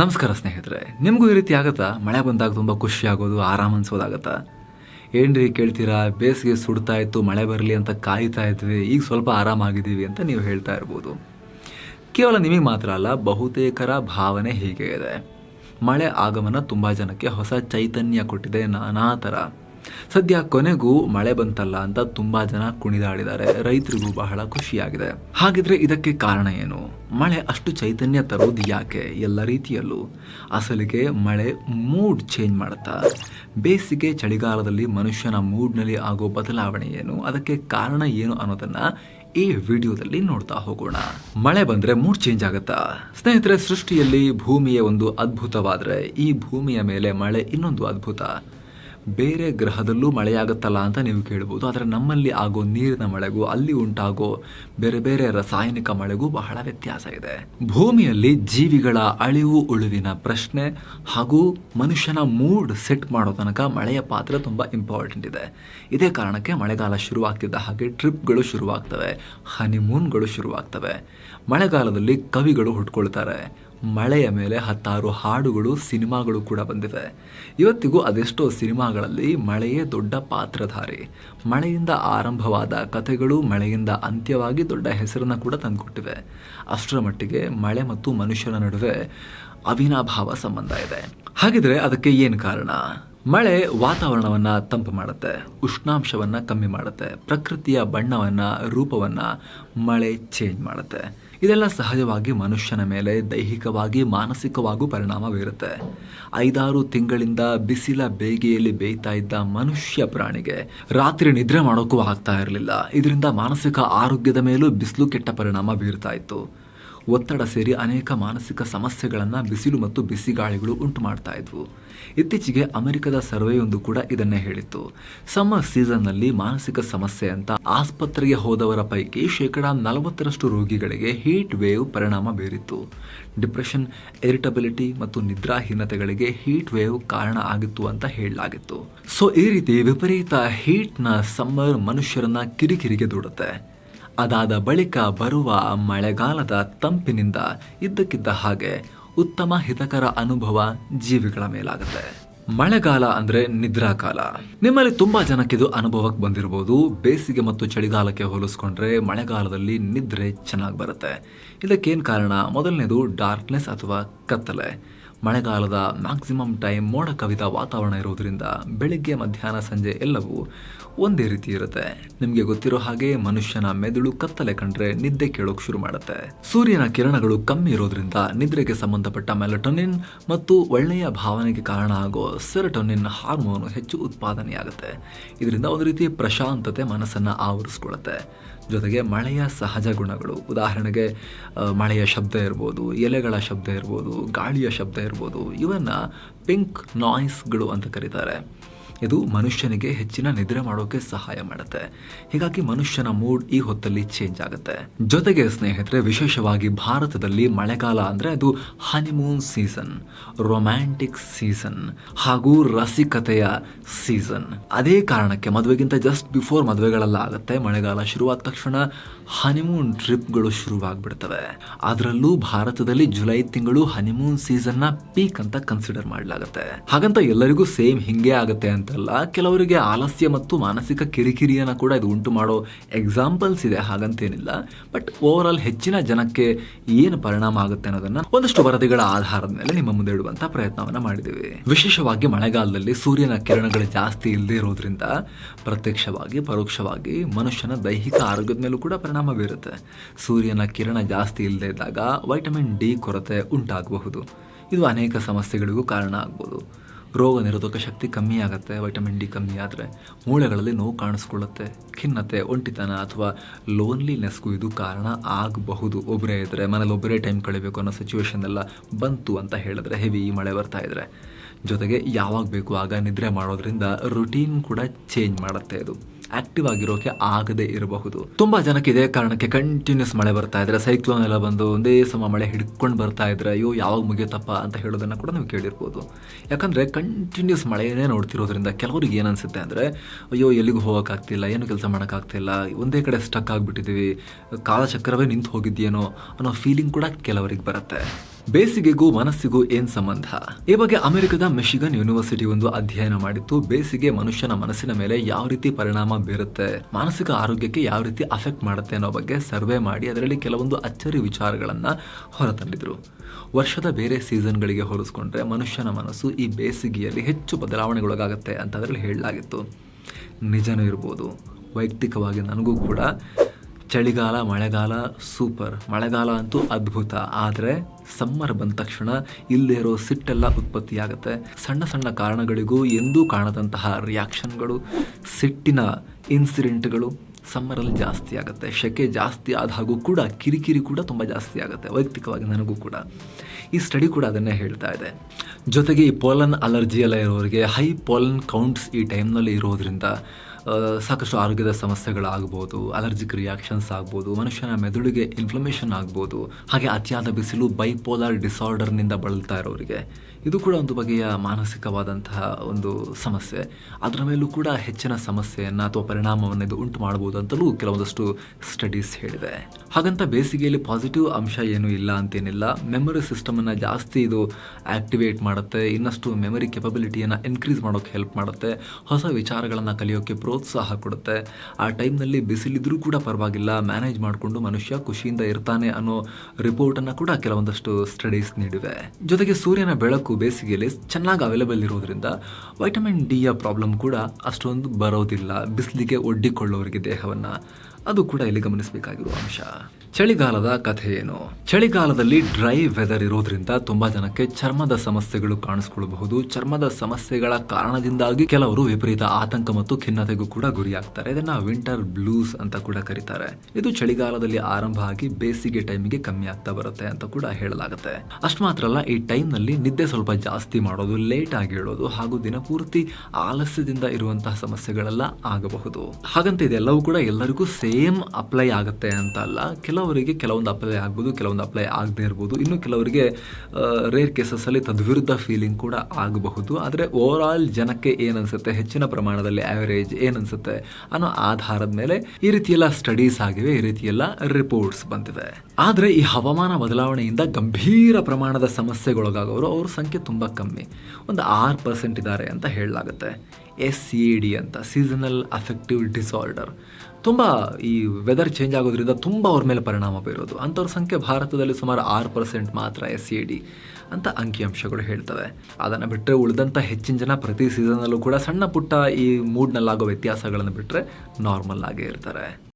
ನಮಸ್ಕಾರ ಸ್ನೇಹಿತರೆ, ನಿಮಗೂ ಈ ರೀತಿ ಆಗುತ್ತಾ? ಮಳೆ ಬಂದಾಗ ತುಂಬ ಖುಷಿ ಆಗೋದು, ಆರಾಮ್ ಅನ್ಸೋದಾಗತ್ತಾ? ಏನ್ರಿ ಕೇಳ್ತೀರಾ? ಬೇಸಿಗೆ ಸುಡ್ತಾ ಇತ್ತು, ಮಳೆ ಬರಲಿ ಅಂತ ಕಾಯ್ತಾ ಇದ್ವಿ, ಈಗ ಸ್ವಲ್ಪ ಆರಾಮಾಗಿದ್ದೀವಿ ಅಂತ ನೀವು ಹೇಳ್ತಾ ಇರ್ಬೋದು. ಕೇವಲ ನಿಮಗೆ ಮಾತ್ರ ಅಲ್ಲ, ಬಹುತೇಕರ ಭಾವನೆ ಹೀಗೆ ಇದೆ. ಮಳೆ ಆಗಮನ ತುಂಬ ಜನಕ್ಕೆ ಹೊಸ ಚೈತನ್ಯ ಕೊಟ್ಟಿದೆ, ನಾನಾ ಥರ. ಸದ್ಯ ಕೊನೆಗೂ ಮಳೆ ಬಂತಲ್ಲ ಅಂತ ತುಂಬಾ ಜನ ಕುಣಿದಾಡಿದ್ದಾರೆ. ರೈತರಿಗೂ ಬಹಳ ಖುಷಿಯಾಗಿದೆ. ಹಾಗಿದ್ರೆ ಇದಕ್ಕೆ ಕಾರಣ ಏನು? ಮಳೆ ಅಷ್ಟು ಚೈತನ್ಯ ತರೋದು ಯಾಕೆ? ಎಲ್ಲ ರೀತಿಯಲ್ಲೂ ಅಸಲಿಗೆ ಮಳೆ ಮೂಡ್ ಚೇಂಜ್ ಮಾಡುತ್ತಾ? ಬೇಸಿಗೆ ಚಳಿಗಾಲದಲ್ಲಿ ಮನುಷ್ಯನ ಮೂಡ್ನಲ್ಲಿ ಆಗೋ ಬದಲಾವಣೆ ಏನು? ಅದಕ್ಕೆ ಕಾರಣ ಏನು ಅನ್ನೋದನ್ನ ಈ ವಿಡಿಯೋದಲ್ಲಿ ನೋಡ್ತಾ ಹೋಗೋಣ. ಮಳೆ ಬಂದ್ರೆ ಮೂಡ್ ಚೇಂಜ್ ಆಗುತ್ತಾ? ಸ್ನೇಹಿತರೆ, ಸೃಷ್ಟಿಯಲ್ಲಿ ಭೂಮಿಯ ಒಂದು ಅದ್ಭುತವಾದ್ರೆ ಈ ಭೂಮಿಯ ಮೇಲೆ ಮಳೆ ಇನ್ನೊಂದು ಅದ್ಭುತ. ಬೇರೆ ಗ್ರಹದಲ್ಲೂ ಮಳೆಯಾಗುತ್ತಲ್ಲ ಅಂತ ನೀವು ಕೇಳ್ಬೋದು. ಆದರೆ ನಮ್ಮಲ್ಲಿ ಆಗೋ ನೀರಿನ ಮಳೆಗೂ, ಅಲ್ಲಿ ಉಂಟಾಗೋ ಬೇರೆ ಬೇರೆ ರಾಸಾಯನಿಕ ಮಳೆಗೂ ಬಹಳ ವ್ಯತ್ಯಾಸ ಇದೆ. ಭೂಮಿಯಲ್ಲಿ ಜೀವಿಗಳ ಅಳಿವು ಉಳಿವಿನ ಪ್ರಶ್ನೆ ಹಾಗೂ ಮನುಷ್ಯನ ಮೂಡ್ ಸೆಟ್ ಮಾಡೋ ತನಕ ಮಳೆಯ ಪಾತ್ರ ತುಂಬ ಇಂಪಾರ್ಟೆಂಟ್ ಇದೆ. ಇದೇ ಕಾರಣಕ್ಕೆ ಮಳೆಗಾಲ ಶುರುವಾಗ್ತಿದ್ದ ಹಾಗೆ ಟ್ರಿಪ್ಗಳು ಶುರುವಾಗ್ತವೆ, ಹನಿಮೂನ್ಗಳು ಶುರುವಾಗ್ತವೆ. ಮಳೆಗಾಲದಲ್ಲಿ ಕವಿಗಳು ಹುಟ್ಕೊಳ್ತಾರೆ. ಮಳೆಯ ಮೇಲೆ ಹತ್ತಾರು ಹಾಡುಗಳು, ಸಿನಿಮಾಗಳು ಕೂಡ ಬಂದಿವೆ. ಇವತ್ತಿಗೂ ಅದೆಷ್ಟೋ ಸಿನಿಮಾಗಳಲ್ಲಿ ಮಳೆಯೇ ದೊಡ್ಡ ಪಾತ್ರಧಾರಿ. ಮಳೆಯಿಂದ ಆರಂಭವಾದ ಕಥೆಗಳು ಮಳೆಯಿಂದ ಅಂತ್ಯವಾಗಿ ದೊಡ್ಡ ಹೆಸರನ್ನು ಕೂಡ ತಂದುಕೊಟ್ಟಿವೆ. ಅಷ್ಟರ ಮಟ್ಟಿಗೆ ಮಳೆ ಮತ್ತು ಮನುಷ್ಯನ ನಡುವೆ ಅವಿನಾಭಾವ ಸಂಬಂಧ ಇದೆ. ಹಾಗಿದ್ರೆ ಅದಕ್ಕೆ ಏನು ಕಾರಣ? ಮಳೆ ವಾತಾವರಣವನ್ನು ತಂಪು ಮಾಡುತ್ತೆ, ಉಷ್ಣಾಂಶವನ್ನು ಕಮ್ಮಿ ಮಾಡುತ್ತೆ, ಪ್ರಕೃತಿಯ ಬಣ್ಣವನ್ನು, ರೂಪವನ್ನು ಮಳೆ ಚೇಂಜ್ ಮಾಡುತ್ತೆ. ಇದೆಲ್ಲ ಸಹಜವಾಗಿ ಮನುಷ್ಯನ ಮೇಲೆ ದೈಹಿಕವಾಗಿ, ಮಾನಸಿಕವಾಗೂ ಪರಿಣಾಮ ಬೀರುತ್ತೆ. ಐದಾರು ತಿಂಗಳಿಂದ ಬಿಸಿಲ ಬೇಗೆಯಲ್ಲಿ ಬೇಯ್ತಾ ಇದ್ದ ಮನುಷ್ಯ ಪ್ರಾಣಿಗೆ ರಾತ್ರಿ ನಿದ್ರೆ ಮಾಡೋಕ್ಕೂ ಆಗ್ತಾ ಇರಲಿಲ್ಲ. ಇದರಿಂದ ಮಾನಸಿಕ ಆರೋಗ್ಯದ ಮೇಲೂ ಬಿಸಿಲು ಕೆಟ್ಟ ಪರಿಣಾಮ ಬೀರ್ತಾ ಇತ್ತು. ಒತ್ತಡ ಸೇರಿ ಅನೇಕ ಮಾನಸಿಕ ಸಮಸ್ಯೆಗಳನ್ನು ಬಿಸಿಲು ಮತ್ತು ಬಿಸಿಗಾಳಿಗಳು ಉಂಟು ಮಾಡ್ತಾ ಇದ್ವು. ಇತ್ತೀಚೆಗೆ ಅಮೆರಿಕದ ಸರ್ವೆಯೊಂದು ಕೂಡ ಇದನ್ನೇ ಹೇಳಿತ್ತು. ಸಮ್ಮರ್ ಸೀಸನ್ನಲ್ಲಿ ಮಾನಸಿಕ ಸಮಸ್ಯೆ ಅಂತ ಆಸ್ಪತ್ರೆಗೆ ಹೋದವರ ಪೈಕಿ ಶೇಕಡ ನಲವತ್ತರಷ್ಟು ರೋಗಿಗಳಿಗೆ ಹೀಟ್ ವೇವ್ ಪರಿಣಾಮ ಬೀರಿತ್ತು. ಡಿಪ್ರೆಷನ್, ಇರಿಟಬಿಲಿಟಿ ಮತ್ತು ನಿದ್ರಾಹೀನತೆಗಳಿಗೆ ಹೀಟ್ ವೇವ್ ಕಾರಣ ಆಗಿತ್ತು ಅಂತ ಹೇಳಲಾಗಿತ್ತು. ಸೊ ಈ ರೀತಿ ವಿಪರೀತ ಹೀಟ್ನ ಸಮ್ಮರ್ ಮನುಷ್ಯರನ್ನ ಕಿರಿಕಿರಿಗೆ ದೂಡುತ್ತೆ. ಅದಾದ ಬಳಿಕ ಬರುವ ಮಳೆಗಾಲದ ತಂಪಿನಿಂದ ಇದ್ದಕ್ಕಿದ್ದ ಹಾಗೆ ಉತ್ತಮ ಹಿತಕರ ಅನುಭವ ಜೀವಿಗಳ ಮೇಲಾಗುತ್ತೆ. ಮಳೆಗಾಲ ಅಂದ್ರೆ ನಿದ್ರಾಕಾಲ. ನಿಮ್ಮಲ್ಲಿ ತುಂಬಾ ಜನಕ್ಕಿದು ಅನುಭವಕ್ಕೆ ಬಂದಿರಬಹುದು ಬೇಸಿಗೆ ಮತ್ತು ಚಳಿಗಾಲಕ್ಕೆ ಹೋಲಿಸ್ಕೊಂಡ್ರೆ ಮಳೆಗಾಲದಲ್ಲಿ ನಿದ್ರೆ ಚೆನ್ನಾಗಿ ಬರುತ್ತೆ. ಇದಕ್ಕೇನು ಕಾರಣ? ಮೊದಲನೇದು ಡಾರ್ಕ್ನೆಸ್ ಅಥವಾ ಕತ್ತಲೆ. ಮಳೆಗಾಲದ ಮ್ಯಾಕ್ಸಿಮಮ್ ಟೈಮ್ ಮೋಡ ಕವಿದ ವಾತಾವರಣ ಇರೋದ್ರಿಂದ ಬೆಳಿಗ್ಗೆ, ಮಧ್ಯಾಹ್ನ, ಸಂಜೆ ಎಲ್ಲವೂ ಒಂದೇ ರೀತಿ ಇರುತ್ತೆ. ನಿಮಗೆ ಗೊತ್ತಿರೋ ಹಾಗೆ ಮನುಷ್ಯನ ಮೆದುಳು ಕತ್ತಲೆ ಕಂಡ್ರೆ ನಿದ್ದೆ ಕೇಳೋಕ್ ಶುರು ಮಾಡುತ್ತೆ. ಸೂರ್ಯನ ಕಿರಣಗಳು ಕಮ್ಮಿ ಇರೋದ್ರಿಂದ ನಿದ್ರೆಗೆ ಸಂಬಂಧಪಟ್ಟ ಮೆಲಟೊನಿನ್ ಮತ್ತು ಒಳ್ಳೆಯ ಭಾವನೆಗೆ ಕಾರಣ ಆಗೋ ಸೆರಟೊನಿನ್ ಹಾರ್ಮೋನ್ ಹೆಚ್ಚು ಉತ್ಪಾದನೆಯಾಗುತ್ತೆ. ಇದರಿಂದ ಒಂದು ರೀತಿ ಪ್ರಶಾಂತತೆ ಮನಸ್ಸನ್ನ ಆವರಿಸ್ಕೊಳ್ಳುತ್ತೆ. ಜೊತೆಗೆ ಮಳೆಯ ಸಹಜ ಗುಣಗಳು, ಉದಾಹರಣೆಗೆ ಮಳೆಯ ಶಬ್ದ ಇರ್ಬೋದು, ಎಲೆಗಳ ಶಬ್ದ ಇರ್ಬೋದು, ಗಾಳಿಯ ಶಬ್ದ ಇರ್ಬೋದು, ಇವನ್ನ ಪಿಂಕ್ ನಾಯ್ಸ್ಗಳು ಅಂತ ಕರೀತಾರೆ. ಇದು ಮನುಷ್ಯನಿಗೆ ಹೆಚ್ಚಿನ ನಿದ್ರೆ ಮಾಡೋಕೆ ಸಹಾಯ ಮಾಡುತ್ತೆ. ಹೀಗಾಗಿ ಮನುಷ್ಯನ ಮೂಡ್ ಈ ಹೊತ್ತಲ್ಲಿ ಚೇಂಜ್ ಆಗುತ್ತೆ. ಜೊತೆಗೆ ಸ್ನೇಹಿತರೆ, ವಿಶೇಷವಾಗಿ ಭಾರತದಲ್ಲಿ ಮಳೆಗಾಲ ಅಂದ್ರೆ ಅದು ಹನಿಮೂನ್ ಸೀಸನ್ ರೊಮ್ಯಾಂಟಿಕ್ ಸೀಸನ್ ಹಾಗೂ ರಸಿಕತೆಯ ಸೀಸನ್ ಅದೇ ಕಾರಣಕ್ಕೆ ಮದುವೆಗಿಂತ ಜಸ್ಟ್ ಬಿಫೋರ್ ಮದುವೆಗಳೆಲ್ಲ ಆಗುತ್ತೆ, ಮಳೆಗಾಲ ಶುರುವಾದ ತಕ್ಷಣ ಹನಿಮೂನ್ ಟ್ರಿಪ್ಗಳು ಶುರುವಾಗ್ಬಿಡ್ತವೆ. ಅದರಲ್ಲೂ ಭಾರತದಲ್ಲಿ ಜುಲೈ ತಿಂಗಳು ಹನಿಮೂನ್ ಸೀಸನ್ನ ಪೀಕ್ ಅಂತ ಕನ್ಸಿಡರ್ ಮಾಡಲಾಗುತ್ತೆ. ಹಾಗಂತ ಎಲ್ಲರಿಗೂ ಸೇಮ್ ಹಿಂಗೆ ಆಗುತ್ತೆ ಅಂತಲ್ಲ, ಕೆಲವರಿಗೆ ಆಲಸ್ಯ ಮತ್ತು ಮಾನಸಿಕ ಕಿರಿಕಿರಿಯನ್ನ ಕೂಡ ಇದು ಉಂಟು ಮಾಡೋ ಎಕ್ಸಾಂಪಲ್ಸ್ ಇದೆ, ಹಾಗಂತೇನಿಲ್ಲ. ಬಟ್ ಓವರ್ ಹೆಚ್ಚಿನ ಜನಕ್ಕೆ ಏನು ಪರಿಣಾಮ ಆಗುತ್ತೆ ಅನ್ನೋದನ್ನ ಒಂದಷ್ಟು ವರದಿಗಳ ಆಧಾರದ ಮೇಲೆ ನಿಮ್ಮ ಮುಂದೆ ಇಡುವಂತ ಪ್ರಯತ್ನವನ್ನ ಮಾಡಿದ್ದೀವಿ. ವಿಶೇಷವಾಗಿ ಮಳೆಗಾಲದಲ್ಲಿ ಸೂರ್ಯನ ಕಿರಣಗಳು ಜಾಸ್ತಿ ಇಲ್ಲದೆ ಇರೋದ್ರಿಂದ ಪ್ರತ್ಯಕ್ಷವಾಗಿ, ಪರೋಕ್ಷವಾಗಿ ಮನುಷ್ಯನ ದೈಹಿಕ ಆರೋಗ್ಯದ ಮೇಲೂ ಕೂಡ ಪರಿಣಾಮ ಬೀರುತ್ತೆ. ಸೂರ್ಯನ ಕಿರಣ ಜಾಸ್ತಿ ಇಲ್ಲದೆ ಇದ್ದಾಗ ವೈಟಮಿನ್ ಡಿ ಕೊರತೆ ಉಂಟಾಗಬಹುದು. ಇದು ಅನೇಕ ಸಮಸ್ಯೆಗಳಿಗೂ ಕಾರಣ ಆಗ್ಬೋದು. ರೋಗ ನಿರೋಧಕ ಶಕ್ತಿ ಕಮ್ಮಿ ಆಗುತ್ತೆ ವೈಟಮಿನ್ ಡಿ ಕಮ್ಮಿ ಆದರೆ ಮೂಳೆಗಳಲ್ಲಿ ನೋವು ಕಾಣಿಸ್ಕೊಳ್ಳುತ್ತೆ. ಖಿನ್ನತೆ, ಒಂಟಿತನ ಅಥವಾ ಲೋನ್ಲಿನೆಸ್ಗೂ ಇದು ಕಾರಣ ಆಗಬಹುದು. ಒಬ್ಬರೇ ಇದ್ದರೆ ಮನೇಲಿ ಒಬ್ಬರೇ ಟೈಮ್ ಕಳಿಬೇಕು ಅನ್ನೋ ಸಿಚುವೇಶನ್ ಎಲ್ಲ ಬಂತು ಅಂತ ಹೇಳಿದ್ರೆ ಹೆವಿ ಈ ಮಳೆ ಬರ್ತಾ ಇದ್ರೆ. ಜೊತೆಗೆ ಯಾವಾಗ ಬೇಕು ಆಗ ನಿದ್ರೆ ಮಾಡೋದ್ರಿಂದ ರುಟೀನ್ ಕೂಡ ಚೇಂಜ್ ಮಾಡುತ್ತೆ ಇದು. ಆಕ್ಟಿವ್ ಆಗಿರೋಕೆ ಆಗದೆ ಇರಬಹುದು. ತುಂಬಾ ಜನಕ್ಕೆ ಇದೇ ಕಾರಣಕ್ಕೆ ಕಂಟಿನ್ಯೂಸ್ ಮಳೆ ಬರ್ತಾ ಇದ್ರೆ ಸೈಕ್ಲೋನ್ ಎಲ್ಲ ಬಂದು ಒಂದೇ ಸಮ ಮಳೆ ಹಿಡ್ಕೊಂಡು ಬರ್ತಾ ಇದ್ರೆ, ಅಯ್ಯೋ, ಯಾವಾಗ ಮುಗಿಯುತ್ತಪ್ಪ ಅಂತ ಹೇಳೋದನ್ನ ಕೂಡ ನೀವು ಕೇಳಿರ್ಬೋದು. ಯಾಕಂದ್ರೆ ಕಂಟಿನ್ಯೂಸ್ ಮಳೆಯೇ ನೋಡ್ತಿರೋದ್ರಿಂದ ಕೆಲವರಿಗೆ ಏನನ್ಸುತ್ತೆ ಅನ್ಸುತ್ತೆ ಅಂದ್ರೆ, ಅಯ್ಯೋ, ಎಲ್ಲಿಗೂ ಹೋಗೋಕ್ಕಾಗ್ತಿಲ್ಲ, ಏನು ಕೆಲಸ ಮಾಡೋಕ್ಕಾಗ್ತಿಲ್ಲ, ಒಂದೇ ಕಡೆ ಸ್ಟಕ್ ಆಗಿಬಿಟ್ಟಿದ್ದೀವಿ ಕಾಲಚಕ್ರವೇ ನಿಂತು ಹೋಗಿದ್ಯೇನೋ ಅನ್ನೋ ಫೀಲಿಂಗ್ ಕೂಡ ಕೆಲವರಿಗೆ ಬರುತ್ತೆ. ಬೇಸಿಗೆಗೂ ಮನಸ್ಸಿಗೂ ಏನ್ ಸಂಬಂಧ? ಈ ಬಗ್ಗೆ ಅಮೆರಿಕದ ಮಿಶಿಗನ್ ಯೂನಿವರ್ಸಿಟಿ ಒಂದು ಅಧ್ಯಯನ ಮಾಡಿತ್ತು. ಬೇಸಿಗೆ ಮನುಷ್ಯನ ಮನಸ್ಸಿನ ಮೇಲೆ ಯಾವ ರೀತಿ ಪರಿಣಾಮ ಬೀರುತ್ತೆ? ಮಾನಸಿಕ ಆರೋಗ್ಯಕ್ಕೆ ಯಾವ ರೀತಿ ಅಫೆಕ್ಟ್ ಮಾಡುತ್ತೆ ಅನ್ನೋ ಬಗ್ಗೆ ಸರ್ವೆ ಮಾಡಿ ಅದರಲ್ಲಿ ಕೆಲವೊಂದು ಅಚ್ಚರಿ ವಿಚಾರಗಳನ್ನ ಹೊರತಂದಿದ್ರು. ವರ್ಷದ ಬೇರೆ ಸೀಸನ್ಗಳಿಗೆ ಹೋಲಿಸ್ಕೊಂಡ್ರೆ ಮನುಷ್ಯನ ಮನಸ್ಸು ಈ ಬೇಸಿಗೆಯಲ್ಲಿ ಹೆಚ್ಚು ಬದಲಾವಣೆಗೊಳಗಾಗುತ್ತೆ ಅಂತ ಅದರಲ್ಲಿ ಹೇಳಲಾಗಿತ್ತು. ನಿಜನೂ ಇರ್ಬೋದು. ವೈಯಕ್ತಿಕವಾಗಿ ನನಗೂ ಕೂಡ ಚಳಿಗಾಲ, ಮಳೆಗಾಲ, ಸೂಪರ್. ಮಳೆಗಾಲ ಅಂತೂ ಅದ್ಭುತ. ಆದರೆ ಸಮ್ಮರ್ ಬಂದ ತಕ್ಷಣ ಇಲ್ಲಿರೋ ಸಿಟ್ಟೆಲ್ಲ ಉತ್ಪತ್ತಿಯಾಗುತ್ತೆ. ಸಣ್ಣ ಸಣ್ಣ ಕಾರಣಗಳಿಗೂ ಎಂದೂ ಕಾಣದಂತಹ ರಿಯಾಕ್ಷನ್ಗಳು ಸಿಟ್ಟಿನ ಇನ್ಸಿಡೆಂಟ್ಗಳು ಸಮ್ಮರಲ್ಲಿ ಜಾಸ್ತಿ ಆಗುತ್ತೆ. ಶೆಕೆ ಜಾಸ್ತಿ ಆದ ಹಾಗೂ ಕೂಡ ಕಿರಿಕಿರಿ ಕೂಡ ತುಂಬ ಜಾಸ್ತಿ ಆಗುತ್ತೆ, ವೈಯಕ್ತಿಕವಾಗಿ ನನಗೂ ಕೂಡ. ಈ ಸ್ಟಡಿ ಕೂಡ ಅದನ್ನೇ ಹೇಳ್ತಾ ಇದೆ. ಜೊತೆಗೆ ಈ ಪೋಲನ್ ಅಲರ್ಜಿ ಎಲ್ಲ ಇರೋರಿಗೆ ಹೈ ಪೋಲನ್ ಕೌಂಟ್ಸ್ ಈ ಟೈಮ್ನಲ್ಲಿ ಇರೋದ್ರಿಂದ ಸಾಕಷ್ಟು ಆರೋಗ್ಯದ ಸಮಸ್ಯೆಗಳಾಗ್ಬೋದು ಅಲರ್ಜಿಕ್ ರಿಯಾಕ್ಷನ್ಸ್ ಆಗ್ಬೋದು, ಮನುಷ್ಯನ ಮೆದುಳಿಗೆ ಇನ್ಫ್ಲಮೇಷನ್ ಆಗ್ಬೋದು, ಹಾಗೆ ಅತಿಯಾದ ಬಿಸಿಲು ಬೈಪೋಲಾರ್ ಡಿಸಾರ್ಡರ್ನಿಂದ ಬಳಲ್ತಾ ಇರೋರಿಗೆ. ಇದು ಕೂಡ ಒಂದು ಬಗೆಯ ಮಾನಸಿಕವಾದಂತಹ ಒಂದು ಸಮಸ್ಯೆ. ಅದರ ಮೇಲೂ ಕೂಡ ಹೆಚ್ಚಿನ ಸಮಸ್ಯೆಯನ್ನು ಅಥವಾ ಪರಿಣಾಮವನ್ನು ಇದು ಉಂಟು ಮಾಡಬಹುದು ಅಂತಲೂ ಕೆಲವೊಂದಷ್ಟು ಸ್ಟಡೀಸ್ ಹೇಳಿದೆ. ಹಾಗಂತ ಬೇಸಿಗೆಯಲ್ಲಿ ಪಾಸಿಟಿವ್ ಅಂಶ ಏನೂ ಇಲ್ಲ ಅಂತೇನಿಲ್ಲ. ಮೆಮೊರಿ ಸಿಸ್ಟಮನ್ನು ಜಾಸ್ತಿ ಇದು ಆಕ್ಟಿವೇಟ್ ಮಾಡುತ್ತೆ. ಇನ್ನಷ್ಟು ಮೆಮೊರಿ ಕೆಪಬಿಲಿಟಿಯನ್ನು ಇನ್ಕ್ರೀಸ್ ಮಾಡೋಕ್ಕೆ ಹೆಲ್ಪ್ ಮಾಡುತ್ತೆ. ಹೊಸ ವಿಚಾರಗಳನ್ನು ಕಲಿಯೋಕ್ಕೆ ಪ್ರೋತ್ಸಾಹ ಕೊಡುತ್ತೆ. ಆ ಟೈಮ್ನಲ್ಲಿ ಬಿಸಿಲಿದ್ರೂ ಕೂಡ ಪರವಾಗಿಲ್ಲ. ಮ್ಯಾನೇಜ್ ಮಾಡಿಕೊಂಡು ಮನುಷ್ಯ ಖುಷಿಯಿಂದ ಇರ್ತಾನೆ ಅನ್ನೋ ರಿಪೋರ್ಟನ್ನು ಕೂಡ ಕೆಲವೊಂದಷ್ಟು ಸ್ಟಡೀಸ್ ನೀಡಿವೆ. ಜೊತೆಗೆ ಸೂರ್ಯನ ಬೆಳಕು ಬೇಸಿಗೆಯಲ್ಲಿ ಚೆನ್ನಾಗಿ ಅವೈಲೇಬಲ್ ಇರೋದ್ರಿಂದ ವೈಟಮಿನ್ ಡಿಯ ಪ್ರಾಬ್ಲಮ್ ಕೂಡ ಅಷ್ಟೊಂದು ಬರೋದಿಲ್ಲ. ಬಿಸಿಲಿಗೆ ಒಡ್ಡಿಕೊಳ್ಳೋರಿಗೆ ದೇಹವನ್ನು. ಅದು ಕೂಡ ಇಲ್ಲಿ ಗಮನಿಸಬೇಕಾಗಿರುವ ಅಂಶ. ಚಳಿಗಾಲದ ಕಥೆ ಏನು? ಚಳಿಗಾಲದಲ್ಲಿ ಡ್ರೈ ವೆದರ್ ಇರೋದ್ರಿಂದ ತುಂಬಾ ಜನಕ್ಕೆ ಚರ್ಮದ ಸಮಸ್ಯೆಗಳು ಕಾಣಿಸ್ಕೊಳ್ಳಬಹುದು ಚರ್ಮದ ಸಮಸ್ಯೆಗಳ ಕಾರಣದಿಂದಾಗಿ ಕೆಲವರು ವಿಪರೀತ ಆತಂಕ ಮತ್ತು ಖಿನ್ನತೆಗೂ ಕೂಡ ಗುರಿಯಾಗ್ತಾರೆ. ಇದನ್ನ ವಿಂಟರ್ ಬ್ಲೂಸ್ ಅಂತ ಕೂಡ ಕರೀತಾರೆ. ಇದು ಚಳಿಗಾಲದಲ್ಲಿ ಆರಂಭ ಆಗಿ ಬೇಸಿಗೆ ಟೈಮಿಗೆ ಕಮ್ಮಿ ಆಗ್ತಾ ಬರುತ್ತೆ ಅಂತ ಕೂಡ ಹೇಳಲಾಗುತ್ತೆ. ಅಷ್ಟು ಮಾತ್ರ ಅಲ್ಲ, ಈ ಟೈಮ್ನಲ್ಲಿ ನಿದ್ದೆ ಸ್ವಲ್ಪ ಜಾಸ್ತಿ ಮಾಡೋದು, ಲೇಟ್ ಆಗಿ ಹೇಳೋದು ಹಾಗೂ ದಿನಪೂರ್ತಿ ಆಲಸ್ಯದಿಂದ ಇರುವಂತಹ ಸಮಸ್ಯೆಗಳೆಲ್ಲ ಆಗಬಹುದು. ಹಾಗಂತ ಇದೆಲ್ಲವೂ ಕೂಡ ಎಲ್ಲರಿಗೂ ಸೇಮ್ ಅಪ್ಲೈ ಆಗುತ್ತೆ ಅಂತ ಅಲ್ಲ ಕೆಲವರಿಗೆ ಕೆಲವೊಂದು ಅಪ್ಲೈ ಆಗ್ಬೋದು, ಕೆಲವೊಂದು ಅಪ್ಲೈ ಆಗದೆ ಇರ್ಬೋದು. ಇನ್ನು ಕೆಲವರಿಗೆ ರೇರ್ ಕೇಸಸ್ಸಲ್ಲಿ ತದ್ವಿರುದ್ಧ ಫೀಲಿಂಗ್ ಕೂಡ ಆಗಬಹುದು. ಆದರೆ ಓವರ್ ಆಲ್ ಜನಕ್ಕೆ ಏನನ್ಸುತ್ತೆ? ಹೆಚ್ಚಿನ ಪ್ರಮಾಣದಲ್ಲಿ ಆವರೇಜ್ ಏನನ್ಸುತ್ತೆ? ಅನ್ನೋ ಆಧಾರದ ಮೇಲೆ ಈ ರೀತಿಯೆಲ್ಲ ಸ್ಟಡೀಸ್ ಆಗಿವೆ, ಈ ರೀತಿಯೆಲ್ಲ ರಿಪೋರ್ಟ್ಸ್ ಬಂದಿವೆ. ಆದರೆ ಈ ಹವಾಮಾನ ಬದಲಾವಣೆಯಿಂದ ಗಂಭೀರ ಪ್ರಮಾಣದ ಸಮಸ್ಯೆಗೊಳಗಾಗೋರು ಅವ್ರ ಸಂಖ್ಯೆ ತುಂಬ ಕಮ್ಮಿ. ಒಂದು ಆರು ಪರ್ಸೆಂಟ್ ಇದ್ದಾರೆ ಅಂತ ಹೇಳಲಾಗುತ್ತೆ. ಎಸ್ ಸಿ ಡಿ ಅಂತ ಸೀಸನಲ್ ಅಫೆಕ್ಟಿವ್ ಡಿಸಾರ್ಡರ್ ತುಂಬ ಈ ವೆದರ್ ಚೇಂಜ್ ಆಗೋದ್ರಿಂದ ತುಂಬ ಅವ್ರ ಮೇಲೆ ಪರಿಣಾಮ ಬೀರೋದು. ಅಂಥವ್ರ ಸಂಖ್ಯೆ ಭಾರತದಲ್ಲಿ ಸುಮಾರು ಆರು ಪರ್ಸೆಂಟ್ ಮಾತ್ರ ಎಸ್ ಸಿ ಡಿ ಅಂತ ಅಂಕಿಅಂಶಗಳು ಹೇಳ್ತವೆ. ಅದನ್ನು ಬಿಟ್ಟರೆ ಉಳಿದಂಥ ಹೆಚ್ಚಿನ ಜನ ಪ್ರತಿ ಸೀಸನಲ್ಲೂ ಕೂಡ ಸಣ್ಣ ಪುಟ್ಟ ಈ ಮೂಡ್ನಲ್ಲಾಗೋ ವ್ಯತ್ಯಾಸಗಳನ್ನು ಬಿಟ್ಟರೆ ನಾರ್ಮಲ್ ಆಗೇ ಇರ್ತಾರೆ.